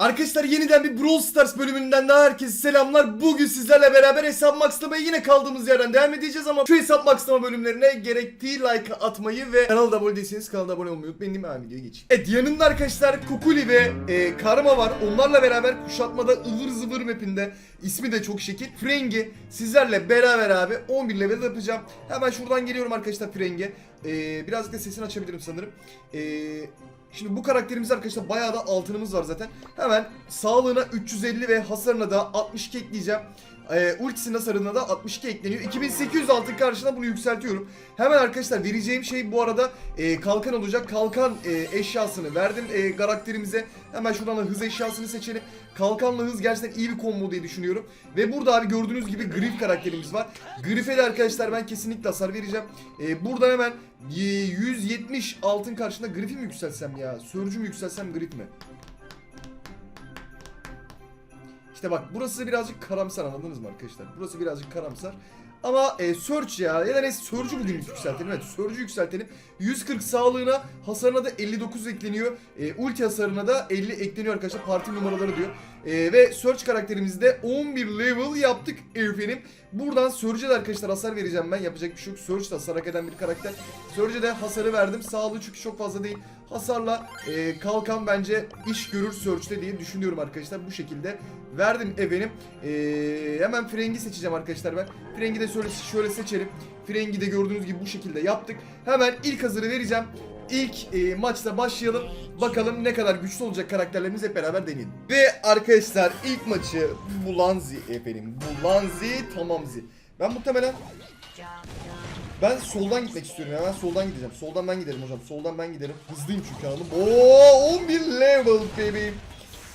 Arkadaşlar yeniden bir Brawl Stars bölümünden daha herkese selamlar. Bugün sizlerle beraber hesap maxlamaya yine kaldığımız yerden devam edeceğiz ama şu hesap maxlama bölümlerine gerektiği like atmayı ve kanala da abone değilseniz kanala abone olmayı unutmayın değil videoya geçeyim. Evet yanımda arkadaşlar Kukuli ve e, Karma var. Onlarla beraber kuşatmada ıvır zıvır mapinde ismi de çok şekil. Frengi sizlerle beraber abi 11 level yapacağım. Hemen şuradan geliyorum arkadaşlar Frengi. E, birazcık da sesini açabilirim sanırım. Eee Şimdi bu karakterimiz arkadaşlar bayağı da altınımız var zaten. Hemen sağlığına 350 ve hasarına da 62 ekleyeceğim. Ee, ultisinin hasarına da 62 ekleniyor. 2800 altın karşılığında bunu yükseltiyorum. Hemen arkadaşlar vereceğim şey bu arada e, kalkan olacak. Kalkan e, eşyasını verdim e, karakterimize. Hemen şuradan da hız eşyasını seçelim. Kalkanla hız gerçekten iyi bir combo diye düşünüyorum. Ve burada abi gördüğünüz gibi Grif karakterimiz var. Grif'e de arkadaşlar ben kesinlikle hasar vereceğim. E, buradan hemen e, 170 altın karşılığında Grif'i mi yükseltsem ya? Sörcü mü yükseltsem Grif mi? İşte bak burası birazcık karamsar anladınız mı arkadaşlar? Burası birazcık karamsar. Ama e, Search ya ya da neyse Surge'ü bugün yükseltelim. Evet Surge'ü yükseltelim. 140 sağlığına hasarına da 59 ekleniyor. E, ulti hasarına da 50 ekleniyor arkadaşlar. Parti numaraları diyor. E, ve Search karakterimizde 11 level yaptık efendim. Buradan Surge'e de arkadaşlar hasar vereceğim ben. Yapacak bir şey yok. Surge de hasar hak eden bir karakter. Surge'e de hasarı verdim. Sağlığı çünkü çok fazla değil. Hasarla e, kalkan bence iş görür Surge'de diye düşünüyorum arkadaşlar. Bu şekilde verdim efendim. E, hemen Frengi seçeceğim arkadaşlar ben. Frengi de şöyle, şöyle seçelim. Frengi de gördüğünüz gibi bu şekilde yaptık. Hemen ilk hazırı vereceğim. İlk e, maçta başlayalım. Bakalım ne kadar güçlü olacak karakterlerimiz hep beraber deneyelim. Ve arkadaşlar ilk maçı Bulanzi efendim. Bulanzi tamamzi. Ben muhtemelen ben soldan gitmek istiyorum ya. Ben soldan gideceğim. Soldan ben giderim hocam. Soldan ben giderim. Hızlıyım çünkü anladın mı? Oo 11 level baby.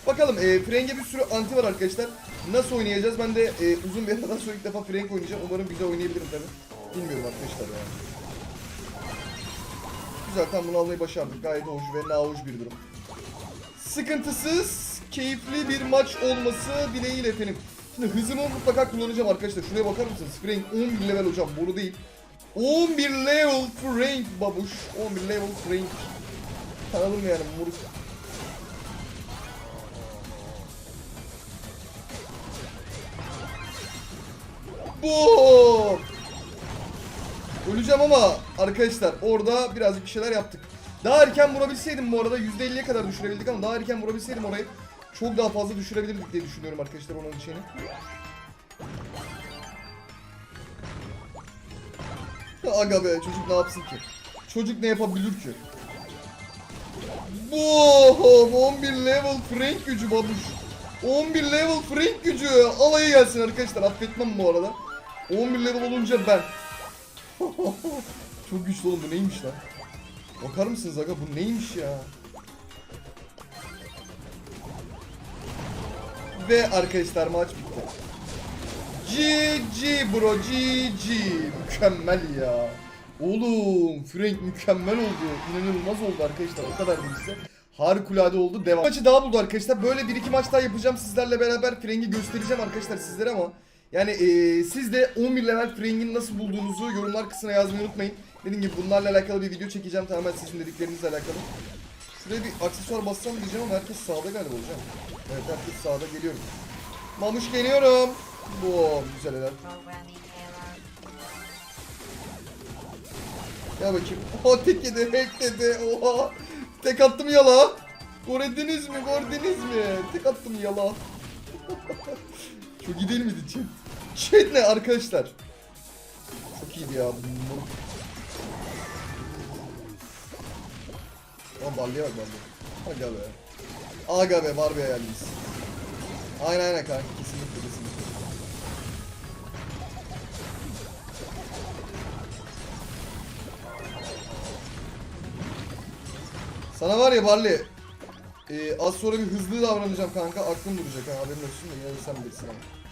Bakalım e, Frank'e bir sürü anti var arkadaşlar. Nasıl oynayacağız? Ben de e, uzun bir aradan sonra ilk defa Frank oynayacağım. Umarım güzel oynayabilirim tabii. Bilmiyorum arkadaşlar ya. Güzel tam bunu almayı başardık. Gayet hoş ve nahoş bir durum. Sıkıntısız, keyifli bir maç olması dileğiyle efendim. Şimdi hızımı mutlaka kullanacağım arkadaşlar. Şuraya bakar mısınız? Frank 11 level hocam. Boru değil. 11 level Frank babuş. 11 level Frank. Tanıdım yani moruk. Boom! Öleceğim ama arkadaşlar orada birazcık bir şeyler yaptık. Daha erken vurabilseydim bu arada %50'ye kadar düşürebildik ama daha erken vurabilseydim orayı çok daha fazla düşürebilirdik diye düşünüyorum arkadaşlar onun içini. Aga be çocuk ne yapsın ki? Çocuk ne yapabilir ki? Boom! 11 level Frank gücü babuş. 11 level Frank gücü. Alayı gelsin arkadaşlar. Affetmem bu arada. 11 level olunca ben. Çok güçlü oğlum bu neymiş lan? Bakar mısınız aga bu neymiş ya? Ve arkadaşlar maç bitti. GG bro GG mükemmel ya. Oğlum Frank mükemmel oldu. İnanılmaz oldu arkadaşlar. O kadar değil size. Harikulade oldu. Devam. Maçı daha buldu arkadaşlar. Böyle bir iki maç daha yapacağım sizlerle beraber. Frank'i göstereceğim arkadaşlar sizlere ama yani eee, siz de 11 level Frank'in nasıl bulduğunuzu yorumlar kısmına yazmayı unutmayın. Dediğim gibi bunlarla alakalı bir video çekeceğim tamamen sizin dediklerinizle alakalı. Şuraya bir aksesuar bassam diyeceğim ama herkes sağda galiba hocam. Evet herkes sağda geliyorum. Mamuş geliyorum. Bu güzel helal. Gel bakayım. Oha tek yedi, hack dedi. Oha. Tek attım yala. Gördünüz mü? Gördünüz mü? Tek attım yala. Çok iyi değil miydi chat? Chat ne arkadaşlar? Çok iyiydi ya. Aa balya bak balya. Aga be. Aga be var bir hayalimiz. Aynen aynen kanka kesinlikle kesinlikle. Sana var ya Barley. e, az sonra bir hızlı davranacağım kanka. Aklım duracak ha haberin olsun da yine de sen bilirsin ama.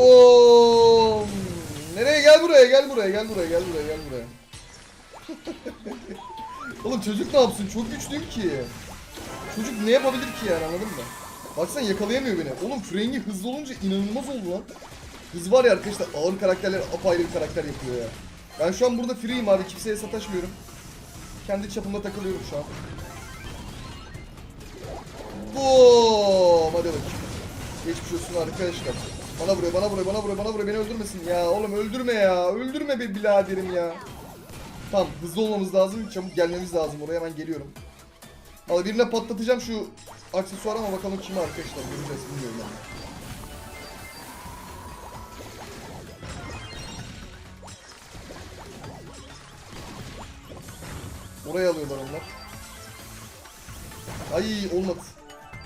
Oo! Nereye gel buraya gel buraya gel buraya gel buraya gel buraya. Oğlum çocuk ne yapsın? Çok güçlüyüm ki. Çocuk ne yapabilir ki yani anladın mı? Baksana yakalayamıyor beni. Oğlum Frank'i hızlı olunca inanılmaz oldu lan. Hız var ya arkadaşlar ağır karakterler apayrı bir karakter yapıyor ya. Ben şu an burada free'yim abi. Kimseye sataşmıyorum. Kendi çapımda takılıyorum şu an. Boom! Hadi bakayım. Geçmiş olsun arkadaşlar. Bana vuruyor, bana vuruyor, bana vuruyor, bana vuruyor. Beni öldürmesin ya. Oğlum öldürme ya. Öldürme be biraderim ya. Tamam hızlı olmamız lazım. Çabuk gelmemiz lazım oraya. Hemen geliyorum. Valla birine patlatacağım şu aksesuar ama bakalım kime arkadaşlar. Göreceğiz bilmiyorum ben. Oraya alıyorlar onlar. Ay olmadı.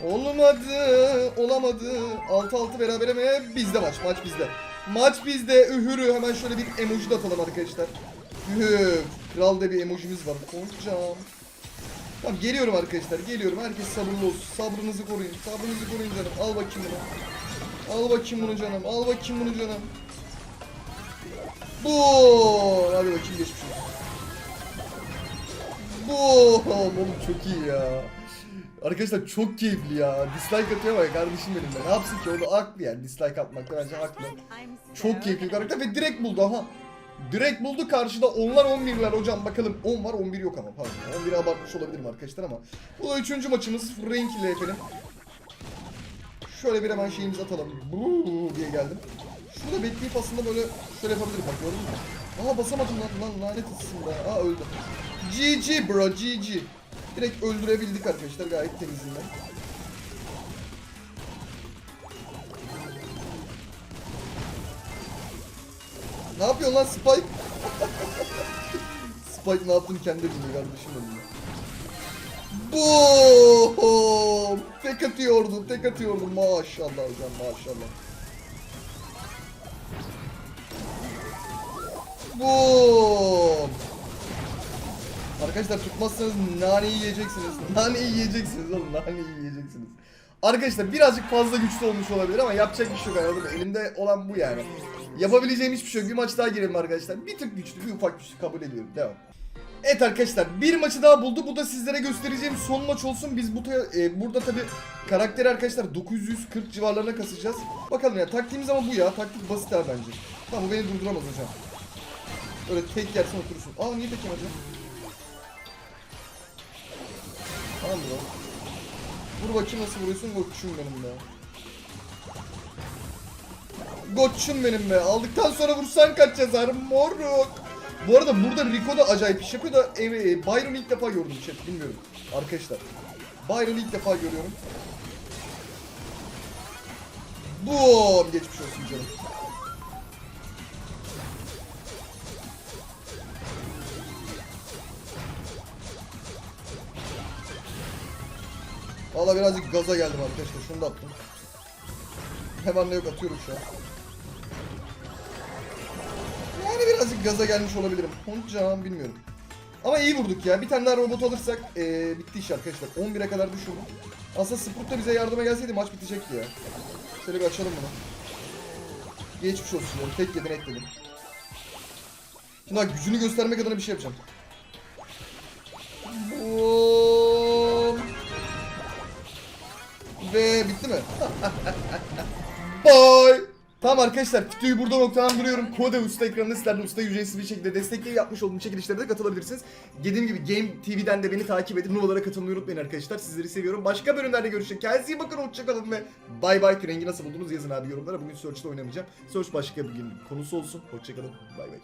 Olmadı, olamadı. 6-6 berabere mi? Bizde maç, maç bizde. Maç bizde. Ühürü. Hemen şöyle bir emoji de atalım arkadaşlar. Ühür. Kral da bir emojimiz var. Hocam. Tamam geliyorum arkadaşlar. Geliyorum. Herkes sabırlı olsun. Sabrınızı koruyun. Sabrınızı koruyun canım. Al bakayım bunu. Al bakayım bunu canım. Al bakayım bunu canım. Bu. Hadi bakayım geçmiş olsun. Bu. Oğlum çok iyi ya. Arkadaşlar çok keyifli ya. Dislike atıyor ama kardeşim benim de. Ne yapsın ki? O da yani. Dislike atmakta bence haklı. Çok keyifli karakter ve direkt buldu aha. Direkt buldu karşıda onlar 11'ler hocam bakalım 10 var 11 yok ama pardon 11'i abartmış olabilirim arkadaşlar ama Bu da 3. maçımız Frank ile efendim Şöyle bir hemen şeyimizi atalım Buu diye geldim Şurada bekleyip aslında böyle şöyle yapabilirim bak gördün mü? Aa basamadım lan lan lanet etsin be aa öldüm GG bro GG Direkt öldürebildik arkadaşlar gayet temizinden Ne yapıyorsun lan Spike? Spike ne yaptığını kendi bilmiyor kardeşim benim. Boom! Tek atıyordu, tek atıyordu. Maşallah hocam, maşallah. Boom! Arkadaşlar tutmazsanız naneyi yiyeceksiniz. Naneyi yiyeceksiniz oğlum, naneyi yiyeceksiniz. Arkadaşlar birazcık fazla güçlü olmuş olabilir ama yapacak bir şey yok anladın mı? Elimde olan bu yani. Yapabileceğim hiçbir şey yok. Bir maç daha girelim arkadaşlar. Bir tık güçlü, bir ufak güçlü kabul ediyorum. Devam. Evet arkadaşlar bir maçı daha buldu. Bu da sizlere göstereceğim son maç olsun. Biz bu e, burada tabi karakteri arkadaşlar 940 civarlarına kasacağız. Bakalım ya taktiğimiz ama bu ya. Taktik basit abi bence. Tamam bu beni durduramaz hocam. Öyle tek yersen oturursun. Aa niye tek yemedi? Tamam bro. Vur bakayım nasıl vuruyorsun koçum benim be. Koçum benim be. Aldıktan sonra vursan kaç yazar moruk. Bu arada burada Rico da acayip iş yapıyor da e, e, ilk defa gördüm chat bilmiyorum. Arkadaşlar. Byron'u ilk defa görüyorum. Boom geçmiş olsun canım. Birazcık gaza geldim arkadaşlar. Şunu da attım. Hemen ne yok atıyorum şu an. Yani birazcık gaza gelmiş olabilirim. Hocam bilmiyorum. Ama iyi vurduk ya. Bir tane daha robot alırsak ee, bitti iş arkadaşlar. 11'e kadar düşürdüm. Aslında Sprout da bize yardıma gelseydi maç bitecekti ya. Şöyle bir açalım bunu. Geçmiş olsun. Tek yedin ekledim. Şimdi bak gücünü göstermek adına bir şey yapacağım. Ve bitti mi? Bye. Tamam arkadaşlar videoyu burada noktalandırıyorum. Kode Usta ekranında sizler de usta ücretsiz bir şekilde destekleyi yapmış olduğum çekilişlere de katılabilirsiniz. Dediğim gibi Game TV'den de beni takip edin. Numaralara katılmayı unutmayın arkadaşlar. Sizleri seviyorum. Başka bölümlerde görüşecek. Kendinize iyi bakın. Hoşçakalın ve bay bay. Rengi nasıl buldunuz yazın abi yorumlara. Bugün Search'ta oynamayacağım. Search başka bir gün konusu olsun. Hoşçakalın. Bay bay.